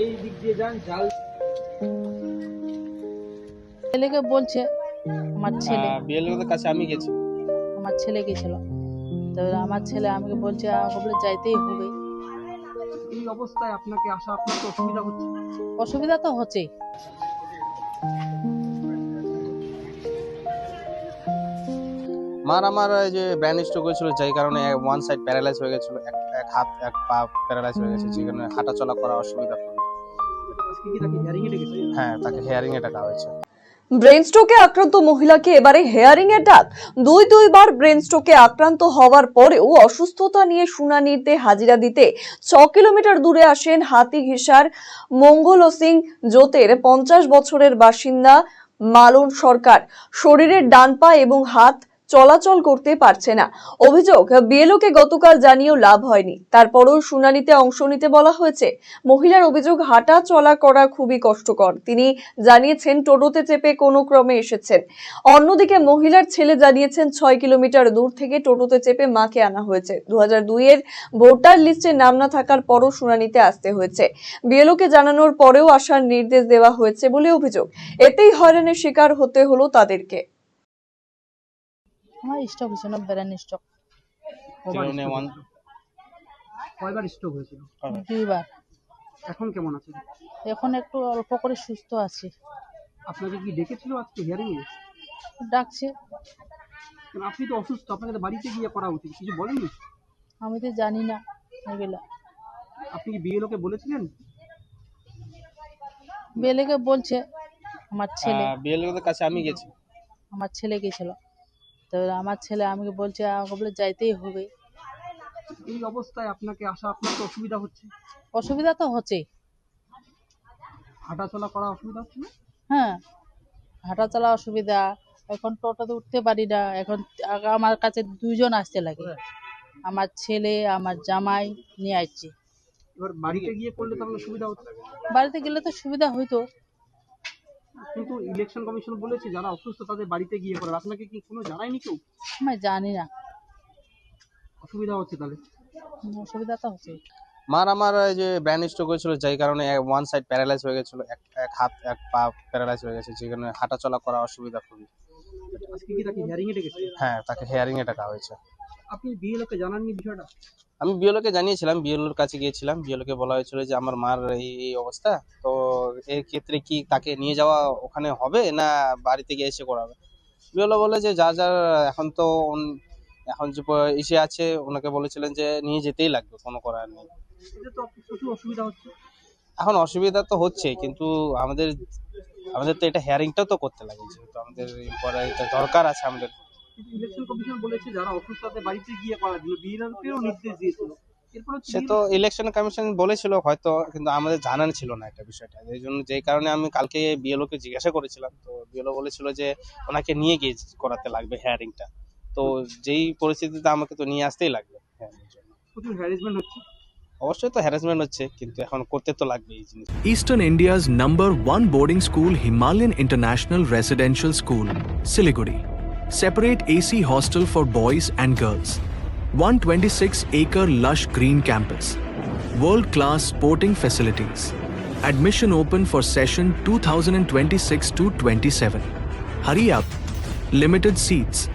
এই দিক দিয়ে যান জাল ছেলেকে বলছে আমার ছেলে। বিএলওদের কাছে আমি গেছি। আমার ছেলে গেছিল। তো আমার ছেলে আমাকে বলছে আমাকে বলে যাইতেই হবে। এই অবস্থায় আপনাকে আসা আপনার তো অসুবিধা হচ্ছে। অসুবিধা তো হচ্ছেই। মার আমার ওই যে ব্রেন স্ট্রোক হয়েছিল যেই কারণে ওয়ান সাইড প্যারালাইজ হয়ে গেছিল হাত এক পা প্যারালাইজ হয়ে গেছে যে কারণে হাঁটা চলা করা অসুবিধা খুবই। আজকে কি তাকে হিয়ারিং এ ডেকেছে? হ্যাঁ তাকে হেয়ারিং এ টাকা হয়েছে। ব্রেন স্ট্রোকে আক্রান্ত মহিলাকে এবারে হেয়ারিং এর ডাক। দুই দুইবার ব্রেন স্ট্রোকে আক্রান্ত হওয়ার পরেও অসুস্থতা নিয়ে শুনানিতে হাজিরা দিতে ছ কিলোমিটার দূরে আসেন হাতিঘিসার মঙ্গল সিং জোতের পঞ্চাশ বছরের বাসিন্দা মালন সরকার। শরীরের ডান পা এবং হাত চলাচল করতে পারছে না। অভিযোগ, বিএলওকে গতকাল জানিয়েও লাভ হয়নি। তারপরও শুনানিতে অংশ নিতে বলা হয়েছে, মহিলার অভিযোগ হাঁটা চলা করা খুবই কষ্টকর। তিনি জানিয়েছেন, টোটোতে চেপে কোনো ক্রমে এসেছেন। অন্যদিকে মহিলার ছেলে জানিয়েছেন, ছয় কিলোমিটার দূর থেকে টোটোতে চেপে মাকে আনা হয়েছে। দু হাজার দুই এর ভোটার লিস্টে নাম না থাকার পরও শুনানিতে আসতে হয়েছে। বিএলওকে জানানোর পরেও আসার নির্দেশ দেওয়া হয়েছে বলে অভিযোগ। এতেই হয়রানের শিকার হতে হলো তাদেরকে। আমার স্টক হয়েছিল ব্রেন স্টক কবার জীবনে stroke ওয়ান হয়েছিল? কয়বার স্ট্রোক হয়েছিল? দুইবার। এখন কেমন আছে? এখন একটু অল্প করে সুস্থ আছি। আপনাকে কি ডেকেছিল আজকে হিয়ারিং এ? ডাকছে। কারণ আপনি তো অসুস্থ আপনাকে তো বাড়িতে গিয়ে করা উচিত কিছু বলেননি? আমি তো জানি না এগুলা। আপনি কি বিএলও কে বলেছিলেন? বেলেকে বলছে আমার ছেলে। বিএলওদের কাছে আমি গেছি। আমার ছেলে গেছিল। তো আমার ছেলে আমাকে বলছে আমাকে বলে যাইতেই হবে। এই অবস্থায় আপনাকে আসা আপনার তো অসুবিধা হচ্ছে? অসুবিধা তো হচ্ছেই। হাঁটা চলা করা অসুবিধা হচ্ছে না? হ্যাঁ হাঁটা চলা অসুবিধা এখন টোটোতে উঠতে পারি না এখন আমার কাছে দুইজন আসতে লাগে। আমার ছেলে আমার জামাই নিয়ে আসছে। এবার বাড়িতে গিয়ে করলে তো আপনার সুবিধা হতো? বাড়িতে গেলে তো সুবিধা হইতো। কিন্তু ইলেকশন কমিশন বলেছে যারা অসুস্থ তাদের বাড়িতে গিয়ে করার আপনাকে কি কোনো জানায়নি কেউ? আমি জানি না। অসুবিধা হচ্ছে তাহলে? অসুবিধা তো হচ্ছে মার আমার যে ব্রেন স্ট্রোক হয়েছিল যেই কারণে ওয়ান সাইড প্যারালাইজ হয়ে গেছিল এক এক হাত এক পা প্যারালাইজ হয়ে গেছে যে কারণে হাঁটা চলা করা অসুবিধা খুবই। আজকে কি তাকে হিয়ারিং এ ডেকেছে? হ্যাঁ তাকে হেয়ারিং এ টাকা হয়েছে। আপনি বিএলও কে জানাননি বিষয়টা? আমি বিএলওকে জানিয়েছিলাম বিএলওর কাছে গিয়েছিলাম। বিএলওকে বলা হয়েছিল যে আমার মার এই অবস্থা তো এর ক্ষেত্রে কি তাকে নিয়ে যাওয়া ওখানে হবে না বাড়িতে গিয়ে এসে করাবে? বিএলও বলে যে যা যা এখন তো এখন যে ইসে আছে ওনাকে বলেছিলেন যে নিয়ে যেতেই লাগবে কোনো করার নেই। এতে তো প্রচুর অসুবিধা হচ্ছে। এখন অসুবিধা তো হচ্ছে কিন্তু আমাদের আমাদের তো এটা হেয়ারিংটাও তো করতে লাগে যেহেতু আমাদের এটা দরকার আছে আমাদের। কিন্তু ইলেকশন কমিশন বলেছে যারা অসুস্থ তাদের বাড়িতে গিয়ে করার জন্য বিএলও কেও নির্দেশ দিয়েছিল। সে তো ইলেকশন কমিশন বলেছিল হয়তো কিন্তু আমাদের জানানো ছিল না এটা বিষয়টা। এই জন্য যেই কারণে আমি কালকে বিএলও কে জিজ্ঞাসা করেছিলাম। তো বিএলও বলেছিল যে ওনাকে নিয়ে গিয়ে করাতে লাগবে হেয়ারিংটা তো যেই পরিস্থিতিতে আমাকে তো নিয়ে আসতেই লাগবে অবশ্যই তো হ্যারাসমেন্ট হচ্ছে কিন্তু এখন করতে তো লাগবে এই জিনিস। Eastern India's number one boarding school, Himalayan International Residential School, Siliguri. Separate AC hostel for boys and girls. 126 acre lush green campus. World class sporting facilities. Admission open for session 2026 to 27. Hurry up. Limited seats.